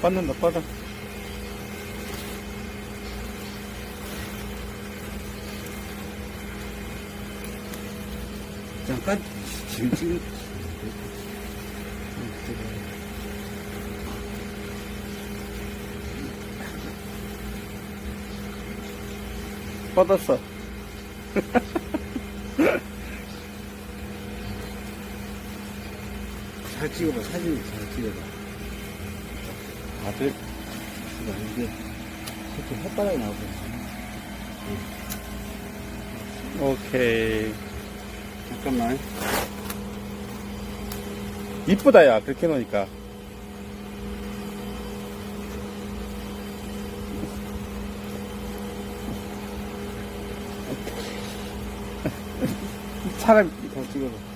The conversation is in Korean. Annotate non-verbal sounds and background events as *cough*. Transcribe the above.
뻗는다, 뻗어. 잠깐 지금 지금 뻗었어. *laughs* 잘 찍어봐 사진 잘 찍어봐 봐, 이게 이렇게 혓바닥이 나오고 오케이. 잠깐만 이쁘다, 야. 그렇게 놓으니까. 차라리 더 찍어봐